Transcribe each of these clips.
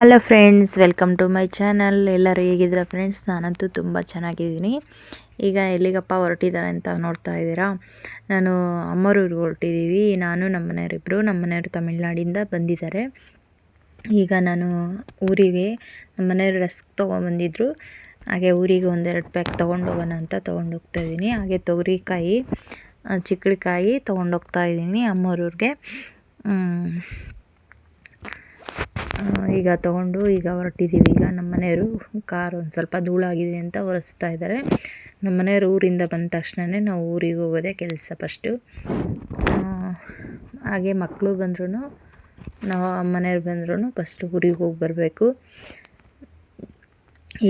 Hello friends welcome to my channel ಎಲ್ಲರೂ ಹೇಗಿದ್ದೀರಾ friends ನಾನಂತೂ ತುಂಬ ಚೆನ್ನಾಗಿದ್ದೀನಿ. ಈಗ ಎಲ್ಲಿಗಪ್ಪ ಹೊರಟಿದ್ದಾರೆ ಅಂತ ನೋಡ್ತಾ ಇದ್ದೀರಾ? ನಾನು ಅಮ್ಮರೂರಿಗೆ ಹೊರಟಿದ್ದೀವಿ. ನಾನು ನಮ್ಮ ಮನೆಯವರಿಬ್ಬರು ನಮ್ಮ ಮನೆಯವರು ತಮಿಳ್ನಾಡಿಂದ ಬಂದಿದ್ದಾರೆ. ಈಗ ನಾನು ಊರಿಗೆ ನಮ್ಮ ಮನೆಯವರು ರಸ್ಕ್ ತೊಗೊಂಬಂದಿದ್ರು. ಹಾಗೆ ಊರಿಗೆ ಒಂದೆರಡು ಪ್ಯಾಕ್ ತೊಗೊಂಡು ಹೋಗೋಣ ಅಂತ ತೊಗೊಂಡು ಹೋಗ್ತಾ ಇದ್ದೀನಿ. ಹಾಗೆ ತೊಗರಿಕಾಯಿ ಚಿಕ್ಕಡಿಕಾಯಿ ತೊಗೊಂಡೋಗ್ತಾ ಇದ್ದೀನಿ ಅಮ್ಮರೂರಿಗೆ. ಈಗ ತಗೊಂಡು ಈಗ ಹೊರಟಿದ್ದೀವಿ. ಈಗ ನಮ್ಮ ಮನೆಯವರು ಕಾರ್ ಒಂದು ಸ್ವಲ್ಪ ಧೂಳಾಗಿದೆ ಅಂತ ಒರೆಸ್ತಾ ಇದ್ದಾರೆ. ನಮ್ಮ ಮನೆಯವರು ಊರಿಂದ ಬಂದ ತಕ್ಷಣವೇ ನಾವು ಊರಿಗೆ ಹೋಗೋದೇ ಕೆಲಸ ಫಸ್ಟು. ಹಾಗೆ ಮಕ್ಕಳು ಬಂದ್ರೂ ನಾವು ಮನೆಯವ್ರು ಬಂದ್ರೂ ಫಸ್ಟ್ ಊರಿಗೆ ಹೋಗಿ ಬರಬೇಕು.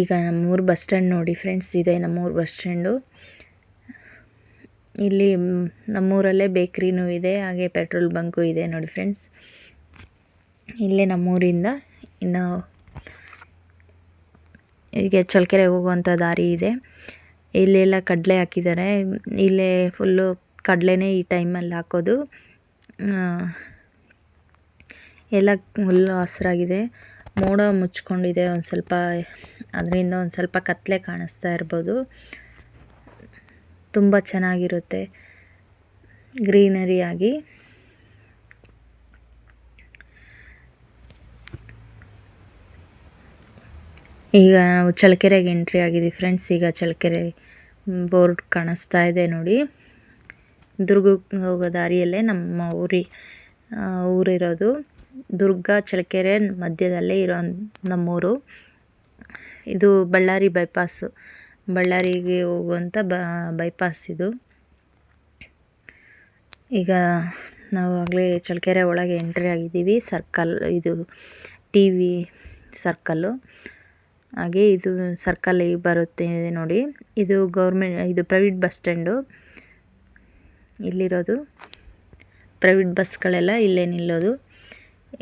ಈಗ ನಮ್ಮೂರು ಬಸ್ ಸ್ಟ್ಯಾಂಡ್ ನೋಡಿ ಫ್ರೆಂಡ್ಸ್, ಇದೆ ನಮ್ಮೂರು ಬಸ್ ಸ್ಟ್ಯಾಂಡು. ಇಲ್ಲಿ ನಮ್ಮೂರಲ್ಲೇ ಬೇಕ್ರಿನೂ ಇದೆ, ಹಾಗೆ ಪೆಟ್ರೋಲ್ ಬಂಕು ಇದೆ ನೋಡಿ ಫ್ರೆಂಡ್ಸ್. ಇಲ್ಲೇ ನಮ್ಮೂರಿಂದ. ಇನ್ನು ಹೀಗೆ ಚಳ್ಳಕೆರೆಗೆ ಹೋಗುವಂಥ ದಾರಿ ಇದೆ. ಇಲ್ಲೆಲ್ಲ ಕಡಲೆ ಹಾಕಿದ್ದಾರೆ. ಇಲ್ಲೇ ಫುಲ್ಲು ಕಡಲೆನೇ ಈ ಟೈಮಲ್ಲಿ ಹಾಕೋದು. ಎಲ್ಲ ಹುಲ್ಲು ಹಸಿರಾಗಿದೆ. ಮೋಡ ಮುಚ್ಕೊಂಡಿದೆ. ಒಂದು ಸ್ವಲ್ಪ ಅದರಿಂದ ಒಂದು ಸ್ವಲ್ಪ ಕತ್ತಲೆ ಕಾಣಿಸ್ತಾ ಇರ್ಬೋದು. ತುಂಬ ಚೆನ್ನಾಗಿರುತ್ತೆ. ಗ್ರೀನರಿಯಾಗಿ. ಈಗ ನಾವು ಚಳ್ಳಕೆರೆಗೆ ಎಂಟ್ರಿ ಆಗಿದ್ದೀವಿ ಫ್ರೆಂಡ್ಸ್ ಈಗ ಚಳ್ಳಕೆರೆ ಬೋರ್ಡ್ ಕಾಣಿಸ್ತಾ ಇದೆ ನೋಡಿ. ದುರ್ಗಕ್ಕೆ ಹೋಗೋ ದಾರಿಯಲ್ಲೇ ನಮ್ಮ ಊರಿ ಊರಿರೋದು ದುರ್ಗ ಚಳ್ಳಕೆರೆ ಮಧ್ಯದಲ್ಲೇ ಇರೋ ನಮ್ಮೂರು. ಇದು ಬಳ್ಳಾರಿ ಬೈಪಾಸು ಬಳ್ಳಾರಿಗೆ ಹೋಗುವಂಥ ಬೈಪಾಸ್ ಇದು. ಈಗ ನಾವು ಆಗಲೇ ಚಳ್ಳಕೆರೆ ಒಳಗೆ ಎಂಟ್ರಿ ಆಗಿದ್ದೀವಿ ಸರ್ಕಲ್ ಇದು ಟಿ ವಿ ಸರ್ಕಲ್ಲು ಹಾಗೆ ಇದು ಸರ್ಕಲ್ ಬರುತ್ತೆ ನೋಡಿ. ಇದು ಗೌರ್ಮೆಂಟ್ ಇದು ಪ್ರೈವೇಟ್ ಬಸ್ ಸ್ಟ್ಯಾಂಡು ಇಲ್ಲಿರೋದು ಪ್ರೈವೇಟ್ ಬಸ್ಗಳೆಲ್ಲ ಇಲ್ಲೇ ನಿಲ್ಲೋದು.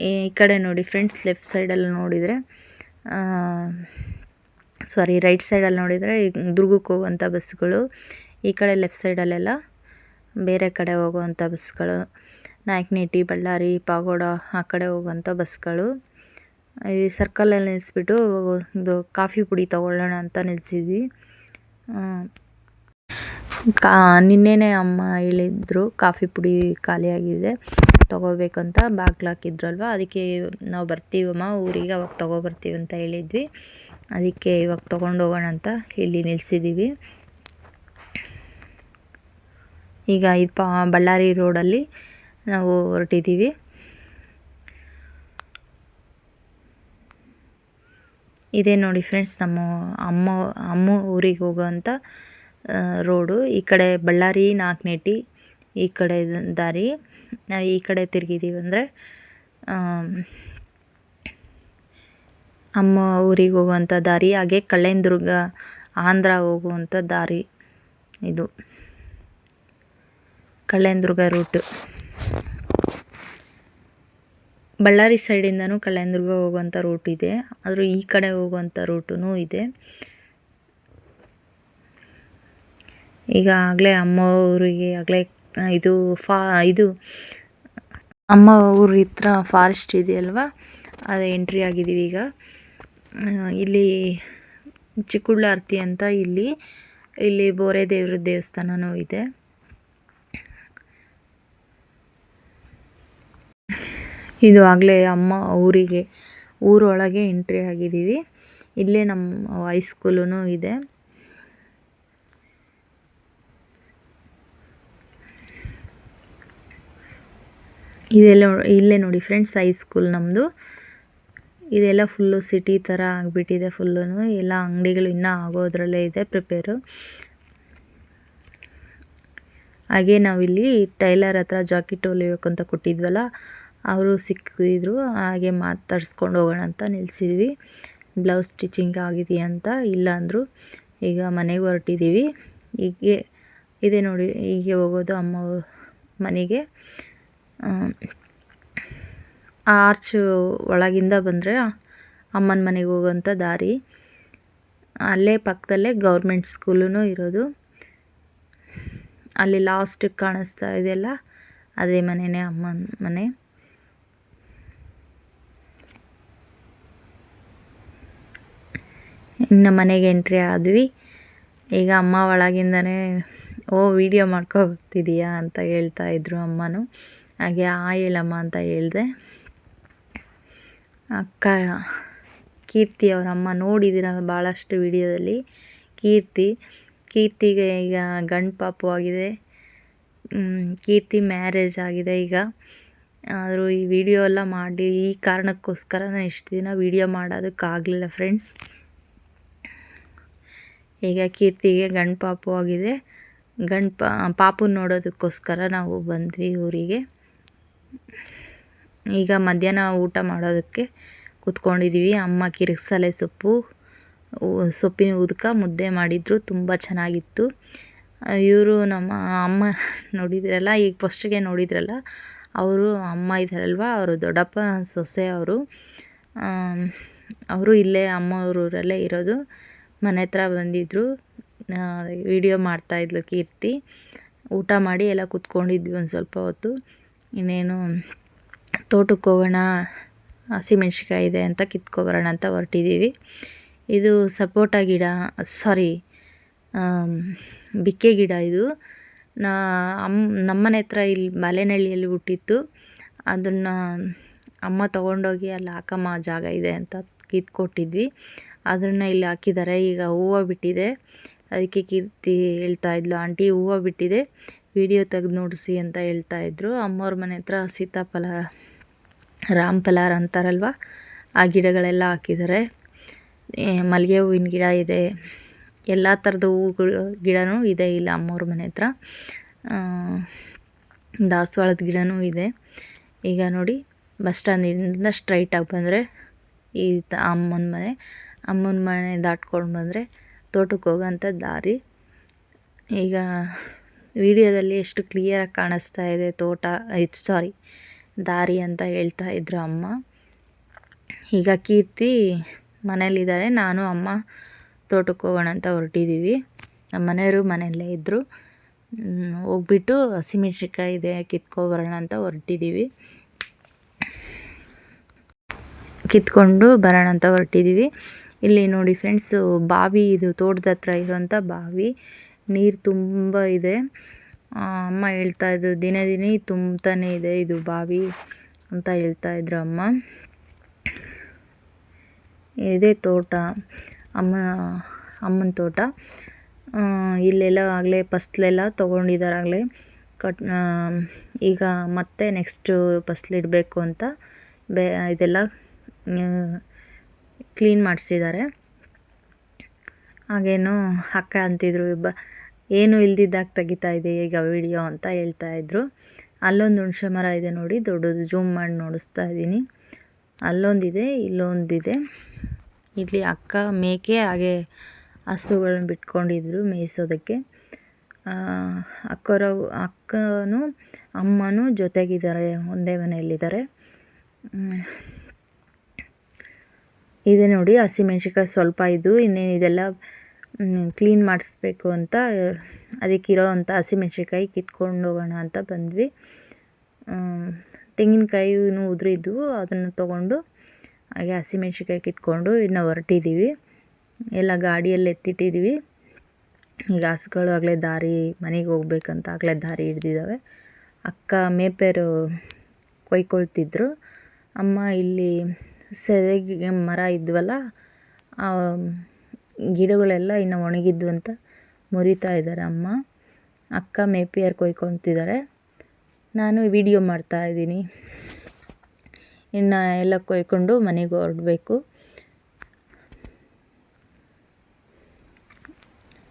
ಈ ಕಡೆ ನೋಡಿ ಫ್ರೆಂಡ್ಸ್ ಲೆಫ್ಟ್ ಸೈಡಲ್ಲಿ ನೋಡಿದರೆ ಸಾರಿ ರೈಟ್ ಸೈಡಲ್ಲಿ ನೋಡಿದರೆ ದುರ್ಗಕ್ಕೆ ಹೋಗುವಂಥ ಬಸ್ಗಳು ಈ ಕಡೆ ಲೆಫ್ಟ್ ಸೈಡಲ್ಲೆಲ್ಲ ಬೇರೆ ಕಡೆ ಹೋಗುವಂಥ ಬಸ್ಗಳು ನಾಯಕನಹಟ್ಟಿ ಬಳ್ಳಾರಿ, ಪಾಗೋಡ ಆ ಕಡೆ ಹೋಗುವಂಥ ಬಸ್ಗಳು ಈ ಸರ್ಕಲಲ್ಲಿ ನಿಲ್ಲಿಸ್ಬಿಟ್ಟು ಒಂದು ಕಾಫಿ ಪುಡಿ ತೊಗೊಳ್ಳೋಣ ಅಂತ ನಿಲ್ಲಿಸಿದ್ವಿ ಕಾ, ನಿನ್ನೆನೇ ಅಮ್ಮ ಹೇಳಿದ್ರು ಕಾಫಿ ಪುಡಿ ಖಾಲಿಯಾಗಿದೆ, ತೊಗೋಬೇಕಂತ ಬಾಗ್ಲು ಹಾಕಿದ್ರಲ್ವ, ಅದಕ್ಕೆ ನಾವು ಬರ್ತೀವಮ್ಮ ಊರಿಗೆ ಅವಾಗ ತೊಗೊಬರ್ತೀವಿ ಅಂತ ಹೇಳಿದ್ವಿ. ಅದಕ್ಕೆ ಇವಾಗ ತೊಗೊಂಡು ಹೋಗೋಣ ಅಂತ ಇಲ್ಲಿ ನಿಲ್ಲಿಸಿದ್ದೀವಿ ಈಗ ಇದು ಬಳ್ಳಾರಿ ರೋಡಲ್ಲಿ ನಾವು ಹೊರಟಿದ್ದೀವಿ ಇದೇ ನೋಡಿ ಫ್ರೆಂಡ್ಸ್, ನಮ್ಮ ಅಮ್ಮ ಅಮ್ಮ ಊರಿಗೆ ಹೋಗುವಂಥ ರೋಡು. ಈ ಕಡೆ ಬಳ್ಳಾರಿ, ನಾಲ್ಕನೇಟಿ, ಈ ಕಡೆ ದಾರಿ ನಾವು ಈ ಕಡೆ ತಿರುಗಿದ್ದೀವಿ ಅಂದರೆ ಅಮ್ಮ ಊರಿಗೆ ಹೋಗುವಂಥ ದಾರಿ, ಹಾಗೆ ಕಳ್ಳೇಂದುರ್ಗ, ಆಂಧ್ರ ಹೋಗುವಂಥ ದಾರಿ ಇದು. ಕಳ್ಳೇಂದುರ್ಗ ರೂಟು. ಬಳ್ಳಾರಿ ಸೈಡಿಂದನೂ ಕಲ್ಯಾಣದುರ್ಗ ಹೋಗುವಂಥ ರೂಟ್ ಇದೆ. ಆದರೂ ಈ ಕಡೆ ಹೋಗುವಂಥ ರೂಟೂ ಇದೆ. ಈಗ ಆಗಲೇ ಅಮ್ಮ ಊರಿಗೆ ಆಗಲೇ ಇದು ಫಾ, ಇದು ಅಮ್ಮ ಊರ ಹತ್ರ ಫಾರೆಸ್ಟ್ ಇದೆಯಲ್ವಾ ಅದು ಎಂಟ್ರಿ ಆಗಿದ್ದೀವಿ ಈಗ. ಇಲ್ಲಿ ಚಿಕ್ಕುಳ್ಳಾರ್ತಿ ಅಂತ ಇಲ್ಲಿ ಇಲ್ಲಿ ಬೋರೆ ದೇವ್ರ ದೇವಸ್ಥಾನವೂ ಇದೆ. ಇದು ಆಗಲೇ ಅಮ್ಮ ಊರಿಗೆ, ಊರೊಳಗೆ ಎಂಟ್ರಿ ಆಗಿದ್ದೀವಿ. ಇಲ್ಲೇ ನಮ್ಮ ಹೈಸ್ಕೂಲೂ ಇದೆ. ಇದೆಲ್ಲ ಇಲ್ಲೇ ನೋಡಿ ಫ್ರೆಂಡ್ಸ್ ಹೈಸ್ಕೂಲ್ ನಮ್ಮದು ಇದೆಲ್ಲ ಫುಲ್ಲು ಸಿಟಿ ಥರ ಆಗಿಬಿಟ್ಟಿದೆ ಫುಲ್ಲೂ ಎಲ್ಲ ಅಂಗಡಿಗಳು ಇನ್ನೂ ಆಗೋದ್ರಲ್ಲೇ ಇದೆ ಪ್ರಿಪೇರು ಹಾಗೆ ನಾವಿಲ್ಲಿ ಟೈಲರ್ ಹತ್ರ ಜಾಕೆಟ್ ಹೊಲಿಬೇಕು ಅಂತ ಕೊಟ್ಟಿದ್ವಲ್ಲ ಅವರು ಸಿಕ್ಕಿದ್ರು, ಹಾಗೆ ಮಾತಾಡ್ಸ್ಕೊಂಡು ಹೋಗೋಣ ಅಂತ ನಿಲ್ಲಿಸಿದ್ವಿ ಬ್ಲೌಸ್ ಸ್ಟಿಚಿಂಗ್ ಆಗಿದೆಯಾ ಅಂತ ಇಲ್ಲ ಅಂದರು. ಈಗ ಮನೆಗೆ ಹೊರಟಿದ್ದೀವಿ ಹೀಗೆ, ಇದೆ ನೋಡಿ, ಹೀಗೆ ಹೋಗೋದು ಅಮ್ಮ ಮನೆಗೆ. ಆರ್ಚ್ ಒಳಗಿಂದ ಬಂದರೆ ಅಮ್ಮನ ಮನೆಗೆ ಹೋಗೋಂಥ ದಾರಿ. ಅಲ್ಲೇ ಪಕ್ಕದಲ್ಲೇ ಗೌರ್ಮೆಂಟ್ ಸ್ಕೂಲೂ ಇರೋದು. ಅಲ್ಲಿ ಲಾಸ್ಟಿಗೆ ಕಾಣಿಸ್ತಾ ಇದೆಯಲ್ಲ ಅದೇ ಮನೆಯೇ ಅಮ್ಮನ ಮನೆ. ಇನ್ನು ಮನೆಗೆ ಎಂಟ್ರಿ ಆದ್ವಿ. ಈಗ ಅಮ್ಮ ಒಳಗಿಂದನೇ, ಓ ವಿಡಿಯೋ ಮಾಡ್ಕೊತಿದೀಯಾ ಅಂತ ಹೇಳ್ತಾ ಇದ್ರು ಅಮ್ಮನೂ. ಹಾಗೆ, ಆ, ಹೇಳಮ್ಮ, ಅಂತ ಹೇಳಿದೆ. ಅಕ್ಕ, ಕೀರ್ತಿ ಅವ್ರ ಅಮ್ಮ ನೋಡಿದ್ದೀರ ಭಾಳಷ್ಟು ವಿಡಿಯೋದಲ್ಲಿ? ಕೀರ್ತಿ, ಕೀರ್ತಿಗೆ ಈಗ ಗಂಡು ಪಾಪು ಆಗಿದೆ. ಕೀರ್ತಿ ಮ್ಯಾರೇಜ್ ಆಗಿದೆ ಈಗ. ಆದರೂ ಈ ವಿಡಿಯೋ ಎಲ್ಲ ಮಾಡಿ ಈ ಕಾರಣಕ್ಕೋಸ್ಕರ ನಾನು ಇಷ್ಟು ದಿನ ವಿಡಿಯೋ ಮಾಡೋದಕ್ಕಾಗಲಿಲ್ಲ ಫ್ರೆಂಡ್ಸ್ ಈಗ ಕೀರ್ತಿಗೆ ಗಂಡು ಪಾಪು ಆಗಿದೆ. ಗಂಡು ಪಾ, ಪಾಪು ನೋಡೋದಕ್ಕೋಸ್ಕರ ನಾವು ಬಂದ್ವಿ ಊರಿಗೆ. ಈಗ ಮಧ್ಯಾಹ್ನ ಊಟ ಮಾಡೋದಕ್ಕೆ ಕೂತ್ಕೊಂಡಿದ್ದೀವಿ ಅಮ್ಮ ಕಿರಿಕ್ಸಲೆ ಸೊಪ್ಪು ಸೊಪ್ಪಿನ ಉದಕ ಮುದ್ದೆ ಮಾಡಿದರು. ತುಂಬ ಚೆನ್ನಾಗಿತ್ತು. ಇವರು ನಮ್ಮ ಅಮ್ಮ ನೋಡಿದ್ರಲ್ಲ, ಈಗ ಫಸ್ಟಿಗೆ ನೋಡಿದ್ರಲ್ಲ, ಅವರು ಅಮ್ಮ ಇದ್ದಾರಲ್ವ ಅವರು ದೊಡ್ಡಪ್ಪ ಸೊಸೆ ಅವರು. ಅವರು ಇಲ್ಲೇ, ಅಮ್ಮ ಊರಲ್ಲೇ ಇರೋದು. ಮನೆ ಹತ್ರ ಬಂದಿದ್ದರು ವಿಡಿಯೋ ಮಾಡ್ತಾಯಿದ್ಲು ಕೀರ್ತಿ. ಊಟ ಮಾಡಿ ಎಲ್ಲ ಕೂತ್ಕೊಂಡಿದ್ವಿ ಒಂದು ಸ್ವಲ್ಪ ಹೊತ್ತು. ಇನ್ನೇನು, ತೋಟಕ್ಕೆ ಹೋಗೋಣ ಹಸಿಮೆಣ್ಸಿಕಾಯಿ ಇದೆ ಅಂತ ಕಿತ್ಕೊಬರೋಣ ಅಂತ ಹೊರಟಿದ್ದೀವಿ ಇದು ಸಪೋಟ ಗಿಡ, ಸಾರಿ ಬಿಕ್ಕೆ ಗಿಡ ಇದು. ನಾ ಅಮ್ಮ ನಮ್ಮನೆ ಹತ್ರ ಇಲ್ಲಿ ಮಲೆನಳ್ಳಿಯಲ್ಲಿ ಹುಟ್ಟಿತ್ತು. ಅದನ್ನು ಅಮ್ಮ ತೊಗೊಂಡೋಗಿ ಅಲ್ಲಿ ಹಾಕಮ್ಮ ಜಾಗ ಇದೆ ಅಂತ ಕಿತ್ಕೊಟ್ಟಿದ್ವಿ. ಅದನ್ನು ಇಲ್ಲಿ ಹಾಕಿದ್ದಾರೆ. ಈಗ ಹೂವು ಬಿಟ್ಟಿದೆ. ಅದಕ್ಕೆ ಕೀರ್ತಿ ಹೇಳ್ತಾ ಇದ್ಲು. ಆಂಟಿ, ಹೂವು ಬಿಟ್ಟಿದೆ. ವಿಡಿಯೋ ತೆಗೆದು ನೋಡಿಸಿ ಅಂತ ಹೇಳ್ತಾ ಇದ್ರು. ಅಮ್ಮವ್ರ ಮನೆ ಹತ್ರ ಸೀತಾಫಲ, ರಾಮ್ ಫಲಾರ್ ಅಂತಾರಲ್ವ? ಆ ಗಿಡಗಳೆಲ್ಲ ಹಾಕಿದ್ದಾರೆ. ಮಲ್ಲಿಗೆ ಹೂವಿನ ಗಿಡ ಇದೆ. ಎಲ್ಲ ಥರದ ಹೂವುಗಳು, ಗಿಡನೂ ಇದೆ ಇಲ್ಲ ಅಮ್ಮವ್ರ ಮನೆ ಹತ್ರ. ದಾಸವಾಳದ ಗಿಡನೂ ಇದೆ. ಈಗ ನೋಡಿ, ಬಸ್ ಸ್ಟ್ಯಾಂಡಿಂದ ಸ್ಟ್ರೈಟಾಗಿ ಬಂದರೆ ಈ ಅಮ್ಮನ ಮನೆ. ಅಮ್ಮನ ಮನೆ ದಾಟ್ಕೊಂಡು ಬಂದರೆ ತೋಟಕ್ಕೆ ಹೋಗೋಂಥ ದಾರಿ. ಈಗ ವಿಡಿಯೋದಲ್ಲಿ ಎಷ್ಟು ಕ್ಲಿಯರಾಗಿ ಕಾಣಿಸ್ತಾ ಇದೆ ತೋಟ ಇದು ಸಾರಿ ದಾರಿ ಅಂತ ಹೇಳ್ತಾ ಇದ್ರು ಅಮ್ಮ. ಈಗ ಕೀರ್ತಿ ಮನೇಲಿದ್ದಾರೆ. ನಾನು, ಅಮ್ಮ ತೋಟಕ್ಕೆ ಹೋಗೋಣ ಅಂತ ಹೊರಟಿದ್ದೀವಿ ನಮ್ಮ ಮನೆಯವರು ಮನೆಯಲ್ಲೇ ಇದ್ದರು ಹೋಗ್ಬಿಟ್ಟು ಹಸಿಮೆಣ್ಸಿನ್ಕಾಯಿ ಇದೆ ಕಿತ್ಕೊಬರೋಣ ಅಂತ ಹೊರಟಿದ್ದೀವಿ ಕಿತ್ಕೊಂಡು ಬರೋಣ ಅಂತ ಹೊರಟಿದ್ದೀವಿ ಇಲ್ಲಿ ನೋಡಿ ಫ್ರೆಂಡ್ಸ್ ಬಾವಿ ಇದು ತೋಟದ ಹತ್ರ ಇರುವಂಥ ಬಾವಿ. ನೀರು ತುಂಬ ಇದೆ. ಅಮ್ಮ ಹೇಳ್ತಾ ಇದ್ರು, ದಿನೇ ದಿನೇ ತುಂಬ್ತಾನೆ ಇದೆ ಇದು ಬಾವಿ ಅಂತ ಹೇಳ್ತಾ ಇದ್ರು ಅಮ್ಮ. ಇದೇ ತೋಟ, ಅಮ್ಮ, ಅಮ್ಮನ ತೋಟ. ಇಲ್ಲೆಲ್ಲ ಆಗಲೇ ಫಸ್ಲೆಲ್ಲ ತೊಗೊಂಡಿದ್ದಾರೆ ಆಗಲೇ ಕಟ್ ಈಗ ಮತ್ತೆ ನೆಕ್ಸ್ಟು ಫಸ್ಲಿಡಬೇಕು ಅಂತ ಬೇ, ಇದೆಲ್ಲ ಕ್ಲೀನ್ ಮಾಡಿಸಿದ್ದಾರೆ. ಹಾಗೇನು ಅಕ್ಕ ಅಂತಿದ್ರು ಇಬ್ಬ ಏನು ಇಲ್ದಿದ್ದಾಗ ತೆಗಿತಾ ಇದೆ ಈಗ ವಿಡಿಯೋ ಅಂತ ಹೇಳ್ತಾ ಇದ್ರು. ಅಲ್ಲೊಂದು ಹುಣಸೆ ಮರ ಇದೆ ನೋಡಿ, ದೊಡ್ಡದು ಜೂಮ್ ಮಾಡಿ ನೋಡಿಸ್ತಾ ಇದ್ದೀನಿ. ಅಲ್ಲೊಂದಿದೆ, ಇಲ್ಲೊಂದಿದೆ. ಇಲ್ಲಿ ಅಕ್ಕ ಮೇಕೆ, ಹಾಗೆ ಹಸುಗಳನ್ನ ಬಿಟ್ಕೊಂಡಿದ್ರು ಮೇಯಿಸೋದಕ್ಕೆ. ಅಕ್ಕರ, ಅಕ್ಕನೂ ಅಮ್ಮನೂ ಜೊತೆಗಿದ್ದಾರೆ, ಒಂದೇ ಮನೆಯಲ್ಲಿದ್ದಾರೆ. ಇದೆ ನೋಡಿ ಹಸಿಮೆಣ್ಸಿನ್ಕಾಯಿ ಸ್ವಲ್ಪ ಇದು, ಇನ್ನೇನು ಇದೆಲ್ಲ ಕ್ಲೀನ್ ಮಾಡಿಸ್ಬೇಕು ಅಂತ ಅದಕ್ಕಿರೋ ಅಂಥ ಹಸಿಮೆಣ್ಸಿನ್ಕಾಯಿ ಕಿತ್ಕೊಂಡು ಹೋಗೋಣ ಅಂತ ಬಂದ್ವಿ. ತೆಂಗಿನಕಾಯಿನೂ ಉದುರಿದ್ವು, ಅದನ್ನು ತೊಗೊಂಡು ಹಾಗೆ ಹಸಿಮೆಣ್ಸಿನ್ಕಾಯಿ ಕಿತ್ಕೊಂಡು ಇನ್ನು ಹೊರಟಿದ್ದೀವಿ. ಎಲ್ಲ ಗಾಡಿಯಲ್ಲಿ ಎತ್ತಿಟ್ಟಿದ್ದೀವಿ. ಈಗ ಹಸುಗಳು ಆಗಲೇ ದಾರಿ, ಮನೆಗೆ ಹೋಗ್ಬೇಕಂತ ಆಗಲೇ ದಾರಿ ಹಿಡ್ದಿದ್ದಾವೆ. ಅಕ್ಕ, ಮೇಪೇರು ಕೊಯ್ಕೊಳ್ತಿದ್ರು. ಅಮ್ಮ ಇಲ್ಲಿ ಸೆದೆಗೆ ಮರ ಇದ್ವಲ್ಲ, ಆ, ಗಿಡಗಳೆಲ್ಲ ಇನ್ನು ಒಣಗಿದ್ವು ಅಂತ ಮುರಿತಾ ಇದ್ದಾರೆ ಅಮ್ಮ. ಅಕ್ಕ ಮೇಪಿಯರ್ ಕೊಯ್ಕೊತಿದ್ದಾರೆ. ನಾನು ವಿಡಿಯೋ ಮಾಡ್ತಾ ಇದ್ದೀನಿ. ಇನ್ನು ಎಲ್ಲ ಕೊಯ್ಕೊಂಡು ಮನೆಗೆ ಹೊರಡಬೇಕು.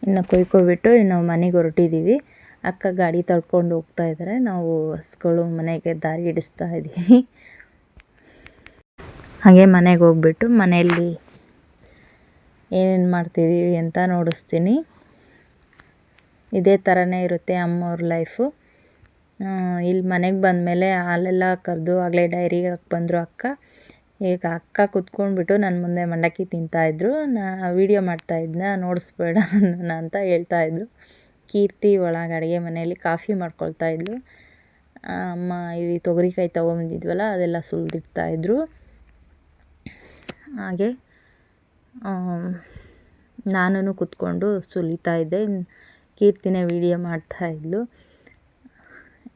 ಇನ್ನು ಕೊಯ್ಕೊಬಿಟ್ಟು ಇನ್ನು ಮನೆಗೆ ಹೊರಟಿದ್ದೀವಿ. ಅಕ್ಕ ಗಾಡಿ ತಳ್ಕೊಂಡು ಹೋಗ್ತಾ ಇದ್ದಾರೆ. ನಾವು ಹಸ್ಗಳು ಮನೆಗೆ ದಾರಿ ಹಿಡಿಸ್ತಾ ಇದ್ದೀವಿ. ಹಾಗೆ ಮನೆಗೆ ಹೋಗ್ಬಿಟ್ಟು ಮನೆಯಲ್ಲಿ ಏನೇನು ಮಾಡ್ತಿದ್ದೀವಿ ಅಂತ ನೋಡಿಸ್ತೀನಿ. ಇದೇ ಥರನೇ ಇರುತ್ತೆ ಅಮ್ಮವ್ರ ಲೈಫು ಇಲ್ಲಿ ಮನೆಗೆ ಬಂದಮೇಲೆ ಹಾಲೆಲ್ಲ ಕರೆದು ಆಗಲೇ ಡೈರಿಗೆ ಹಾಕಿ ಬಂದರು ಅಕ್ಕ. ಈಗ ಅಕ್ಕ ಕುತ್ಕೊಂಡ್ಬಿಟ್ಟು ನನ್ನ ಮುಂದೆ ಮಂಡಕ್ಕಿ ತಿಂತಾಯಿದ್ರು ನಾ ವೀಡಿಯೋ ಮಾಡ್ತಾಯಿದ್ನ ನೋಡಿಸ್ಬೇಡ ನನ್ನ ಅಂತ ಹೇಳ್ತಾಯಿದ್ರು ಕೀರ್ತಿ ಒಳಗೆ ಅಡುಗೆ ಮನೆಯಲ್ಲಿ ಕಾಫಿ ಮಾಡ್ಕೊಳ್ತಾಯಿದ್ಲು ಅಮ್ಮ ಇಲ್ಲಿ ತೊಗರಿಕಾಯಿ ತೊಗೊಂಬಂದಿದ್ವಲ್ಲ, ಅದೆಲ್ಲ ಸುಲಿದಿಡ್ತಾಯಿದ್ರು ಹಾಗೆ ನಾನು ಕೂತ್ಕೊಂಡು ಸುಲಿತಾ ಇದ್ದೆ. ಕೀರ್ತಿನೇ ವೀಡಿಯೋ ಮಾಡ್ತಾ ಇದ್ಲು.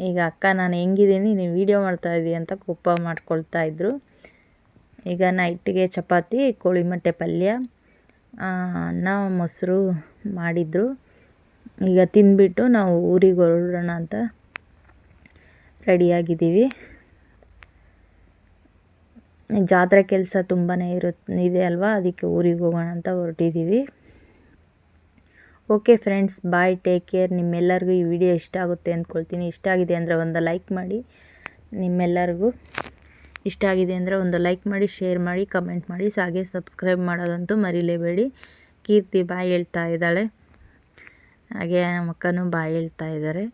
ಈಗ ಅಕ್ಕ, ನಾನು ಹೆಂಗಿದ್ದೀನಿ? ನೀನು ವೀಡಿಯೋ ಮಾಡ್ತಾ ಅಂತ ಕೋಪ ಮಾಡ್ಕೊಳ್ತಾ ಇದ್ದರು ಈಗ ನೈಟಿಗೆ ಚಪಾತಿ, ಕೋಳಿ ಮೊಟ್ಟೆ ಪಲ್ಯ ಅನ್ನ, ಮೊಸರು ಮಾಡಿದ್ರು. ಈಗ ತಿಂದ್ಬಿಟ್ಟು ನಾವು ಊರಿಗೆ ಹೊರಡೋಣ ಅಂತ ರೆಡಿಯಾಗಿದ್ದೀವಿ ಜಾತ್ರೆ ಕೆಲಸ ತುಂಬಾ ಇರುತ್ತೆ ಇದೆ ಅಲ್ವಾ? ಅದಕ್ಕೆ ಊರಿಗೆ ಹೋಗೋಣ ಅಂತ ಹೊರಟಿದ್ದೀವಿ okay friends bye take care ನಿಮ್ಮೆಲ್ಲರಿಗೂ ಈ ವಿಡಿಯೋ ಇಷ್ಟ ಆಗುತ್ತೆ ಅಂದ್ಕೊಳ್ತೀನಿ. ಇಷ್ಟ ಆಗಿದೆ ಅಂದರೆ ಒಂದು ಲೈಕ್ ಮಾಡಿ. ನಿಮ್ಮೆಲ್ಲರಿಗೂ ಇಷ್ಟ ಆಗಿದೆ ಅಂದರೆ ಒಂದು ಲೈಕ್ ಮಾಡಿ ಶೇರ್ ಮಾಡಿ ಕಮೆಂಟ್ ಮಾಡಿ. ಹಾಗೆ ಸಬ್ಸ್ಕ್ರೈಬ್ ಮಾಡೋದಂತೂ ಮರಿಲೇಬೇಡಿ. ಕೀರ್ತಿ ಬಾಯ್ ಹೇಳ್ತಾ ಇದ್ದಾಳೆ. ಹಾಗೆ ಅಕ್ಕನೂ ಬಾಯ್ ಹೇಳ್ತಾ ಇದ್ದಾರೆ.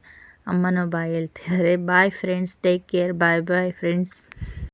ಅಮ್ಮನೂ ಬಾಯ್ ಹೇಳ್ತಿದ್ದಾರೆ bye friends take care bye bye friends